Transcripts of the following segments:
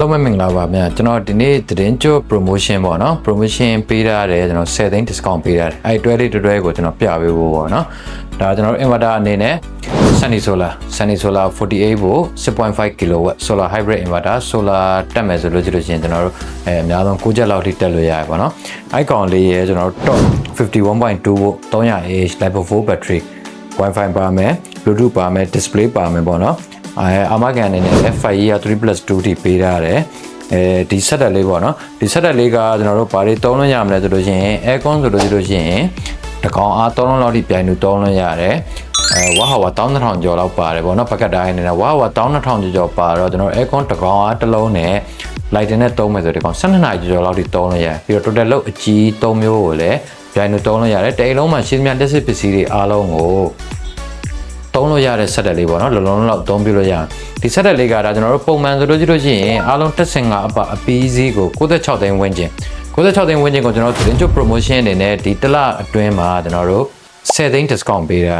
တော့မင်္ဂလာပါဗျာကျွန်တော်ဒီနေ့သတင်းကြို promotion ပေါ့နော် promotion ပေးရတယ်ကျွန်တော်10သိန်း discount ပေးရတယ်အဲ့တွဲလေးတွဲကိုကျွန်တော်ပြပေးဖို့ပေါ့နော်ဒါကျွန်တော် inverter အနေနဲ့ Sunny Solar Sunny Solar 48volt 6.5 kW solar hybrid inverter solar တက်မယ်ဆိုလို့ကြည့်လို့ရှိရင်ကျွန်တော်တို့အဲအများဆုံး6ချက်လောက်ထိတက်လို့ရတယ်ပေါ့နော်အဲ့ကောင်လေးရဲ့ကျွန်တော်တို့ top 51.2 volt 300 ah level 4 battery Wi-Fi ပါမယ် Bluetooth ပါမယ် display ပါမယ်ပေါ့နော် အဲအာမကန်အနေနဲ့ F5 ရ 3+2 ထိပေးထားတယ်အဲဒီ setup လေးပေါ့နော်ဒီ setup လေးကကျွန်တော်တို့ဘာတွေသုံးလို့ရမလဲဆိုလို့ရှိရင် aircon ဆိုလို့ရှိလို့ရှိရင်တကောင်အား3လုံးလောက်ထိပြိုင်လို့သုံးလို့ရတယ်အဲဝါဟာဝါ12000ကျော်လောက်ပါတယ်ပေါ့နော်ပကတ်တိုင်းအနေနဲ့ဝါဟာဝါ12000ကျော်ပါတော့ကျွန်တော် aircon တကောင်အားတစ်လုံးနဲ့ lighting နဲ့သုံးမယ်ဆိုဒီကောင်12နာရီကျော်လောက်ထိသုံးလို့ရတယ်ပြီးတော့ total လောက်အကြီး3မျိုးကိုလည်းပြိုင်လို့သုံးလို့ရတယ်တအိမ်လုံးမှာရှင်းမြတက်စစ်ပစ္စည်းတွေအားလုံးကို သုံးလို့ရတဲ့ set လေးပေါ့နော်လုံးလုံးလောက်သုံးပြလို့ရဒီ set လေးကဒါကျွန်တော်တို့ပုံမှန်ဆိုလို့ကြည့်လို့ရှိရင်အားလုံးတက်စင်ကအပအပီးစည်းကို96သိန်းဝန်းကျင်96သိန်းဝန်းကျင်ကိုကျွန်တော်တို့သတင်းချုပ် promotion အနေနဲ့ဒီတစ်လအတွင်းမှာကျွန်တော်တို့10သိန်း discount ပေးတာ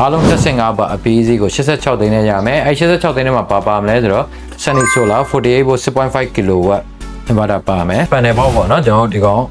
အားလုံးတက်စင်ကအပအပီးစည်းကို86သိန်းနဲ့ရမယ်အဲ86သိန်းနဲ့မှာပါပါမလဲဆိုတော့ Sunny Solar 48 volt 6.5 kW inverter ပါမယ် panel ပေါက်ပေါ့နော်ကျွန်တော်တို့ဒီကောင်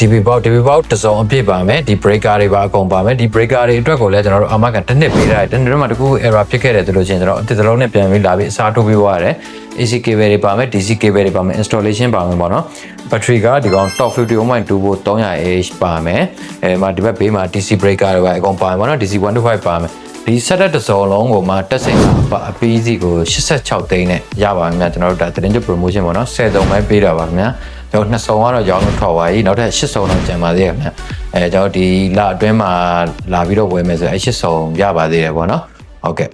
DB box DB box တစ်စုံအပြည့်ပါမယ်ဒီ breaker တွေပါအကုန်ပါမယ်ဒီ breaker တွေအတွက်ကိုလည်းကျွန်တော်တို့အမကန်တစ်နှစ်ပေးရတယ်တစ်နှစ်တော့မှတခု error ဖြစ်ခဲ့တယ်ဆိုလို့ချင်းကျွန်တော်အတစ်စလုံးနဲ့ပြန်ပြီးလာပြီးအစားထိုးပေးသွားရတယ် AC cable တွေပါမယ် DC cable တွေပါမယ် installation ပါမယ်ပေါ့နော် battery ကဒီကောင် top 51.2 volt 300 ah ပါမယ်အဲဒီမှာဒီဘက်ဘေးမှာ DC breaker တွေပါအကုန်ပါမယ်ပေါ့နော် DC 125ပါမယ်ဒီ setup တစ်စုံလုံးကိုမှတက်စိန်ကအပီးစီကို86သိန်းနဲ့ရပါမယ်ကျွန်တော်တို့ဒါသတင်းချုပ် promotion ပေါ့နော်10သုံးပဲပေးတာပါခင်ဗျာ ကျွန်တော်နှစ်စုံကတော့ရောင်းလို့ထွက်သွားပြီနောက်ထပ်8စုံတော့ကျန်ပါသေးတယ်ခင်ဗျာအဲကျွန်တော်ဒီလအတွင်းမှာလာပြီးတော့ဝယ်မယ်ဆိုအဲ8စုံရပါသေးတယ်ပေါ့နော်ဟုတ်ကဲ့